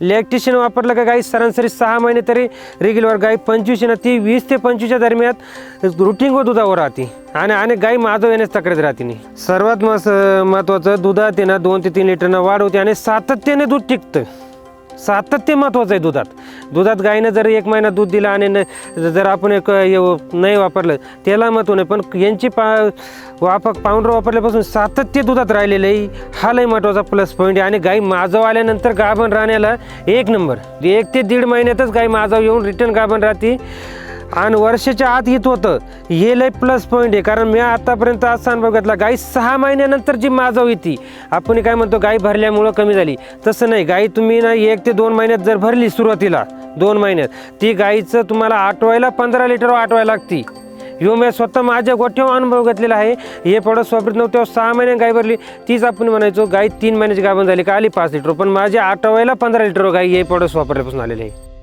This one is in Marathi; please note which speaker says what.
Speaker 1: इलेक्ट्रिशियन वापरलं का गाई सरासरी सहा महिने तरी रेग्युलर गाई पंचवीस ना ती वीस ते पंचवीसच्या दरम्यान रुटीन व दुधावर राहते. आणि आणि गाई माधव येण्यास तक्रार राहते नाही सर्वात मस महत्त्वाचं दुधात ना दोन ते तीन लिटरनं वाढ होते आणि सातत्याने दूध टिकतं. सातत्य महत्त्वाचं आहे दुधात. दुधात गाईनं जर एक महिना दूध दिलं आणि न जर आपण एक नाही वापरलं त्याला महत्त्व नाही. पण यांची पा वाप पावडर वापरल्यापासून सातत्य दुधात राहिलेलं आहे. हा लई महत्त्वाचा प्लस पॉईंट आहे. आणि गाई माजव आल्यानंतर गाभण राहण्याला एक नंबर एक ते दीड महिन्यातच गाई माजव येऊन रिटर्न गाभण राहते. आणि वर्षाच्या आत येत होतं. हे लय प्लस पॉईंट आहे कारण मी आतापर्यंत असा अनुभव घेतला गाई सहा महिन्यानंतर जी माजव येते आपण काय म्हणतो गाई भरल्यामुळं कमी झाली. तसं नाही गाई तुम्ही ना एक ते दोन महिन्यात जर भरली सुरुवातीला दोन महिन्यात ती गाईचं तुम्हाला आठवायला पंधरा लिटर आठवायला लागती. ह्यो मी स्वतः माझ्या गोठ्यावर अनुभव घेतलेला आहे. हे पडत वापरत नव्हते सहा महिने गाय भरली. तीच आपण म्हणायचो गाय तीन महिन्याची गाभण झाली का आली पाच लिटर पण माझ्या आठवायला पंधरा लिटर गाई हे पडस वापरल्यापासून आलेले आहे.